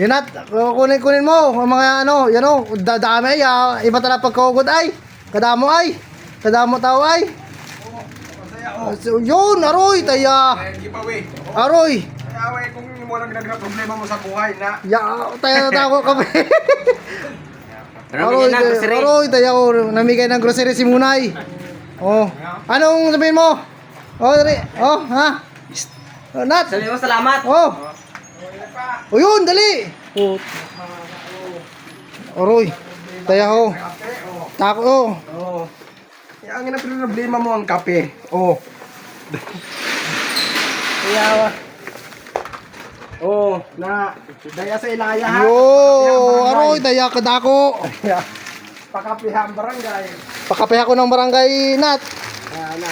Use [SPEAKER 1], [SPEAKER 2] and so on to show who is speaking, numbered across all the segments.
[SPEAKER 1] Yun at, kunin kunin mo, ang mga ano, yan o, dadami ay, ah, iba talaga pagkugod ay, kadamo ay, kadamo tao ay. Ah, so, Yun, aroy, taya, aroy,
[SPEAKER 2] Kaya away kung mo lang ginagawa problema mo sa buhay na
[SPEAKER 1] ya, taya na tao kami. Aroy, aroy, taya ko, namigay ng grocery si Munay. Oh, anong sabihin mo? Oh, dali, oh, ha? Oh, Nat,
[SPEAKER 3] Sabi mo salamat.
[SPEAKER 1] oh. O yun, dali. Oh. Aroy, taya ko.
[SPEAKER 2] oh.
[SPEAKER 1] Tako, oh.
[SPEAKER 2] Oh. Kaya ang ina problema mo ang kape. Oh. Kaya Oh, na daya sa ilaya ha.
[SPEAKER 1] Yo, aroy, daya ka dako.
[SPEAKER 2] Pakapihan barangay.
[SPEAKER 1] Pakape ako ng barangay nat.
[SPEAKER 2] Kaya na,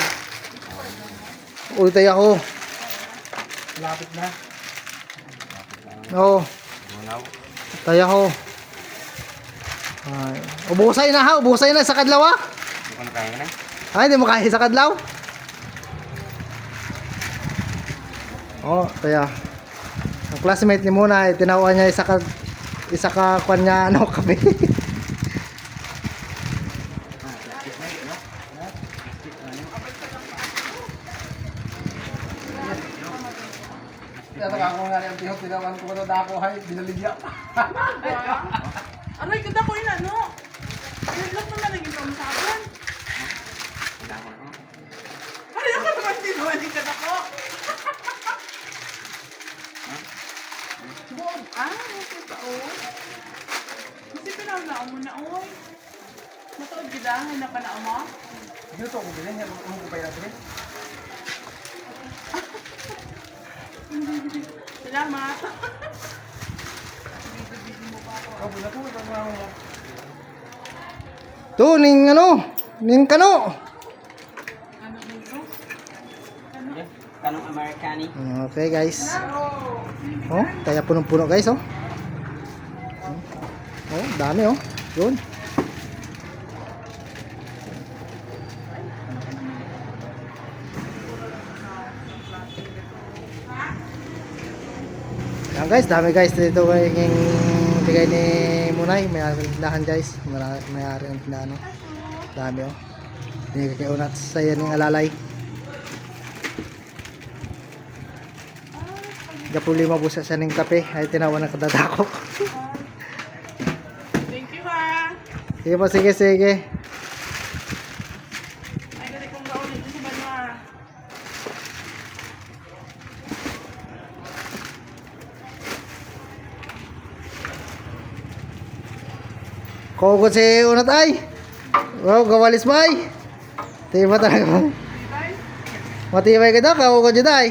[SPEAKER 1] Uy, taya ko.
[SPEAKER 2] lapit na.
[SPEAKER 1] Oo. Taya ko. Ay, ubusay na ha, ubusay na sa kadlaw ah.
[SPEAKER 3] Ano kaya na?
[SPEAKER 1] Ay, hindi mo kaya sa kadlaw. Oh, taya. Ang classmate ni Muna, eh, tinawa niya isa ka isa ka kwan niya ano kape.
[SPEAKER 2] Kaya ako nga rin ang tihot, tinawan ko ito dako hay, binaligya.
[SPEAKER 4] Aray, ganda ko yun ano. Yun lang naman naging pang sa akin. Aray, ako naman tinuwaling ka na ko. Buong, ah, okay pa, oh. Kasi pinawala mo na, oy. Matuod kita, hanapan na mo.
[SPEAKER 2] Dito ko bilhin, yan mo ko pa yun.
[SPEAKER 4] Salamat.
[SPEAKER 1] To ning ano, ning kano.
[SPEAKER 4] Ano dito?
[SPEAKER 3] Kanong Amerikani.
[SPEAKER 1] Okay, guys. Oh, kaya punong-puno guys, oh. Oh, dami oh. Yun. Yan guys, dami guys dito yung bigay ni Munay, may ari ng tindahan guys. May ari ng tindahan, oh. Dami oh. Hindi kay unat sa yan ng alalay. Gapuli mabusa siya ng kape ay tinawa ng kadadako.
[SPEAKER 4] Thank you, ha.
[SPEAKER 1] sige po, sige, sige.
[SPEAKER 4] Ay, dali kong gaulit sa banwa.
[SPEAKER 1] Kukot si unat ay. Wow, gawalis ba ay? Tiba talaga. Matibay ka daw, kakukot dyan ay.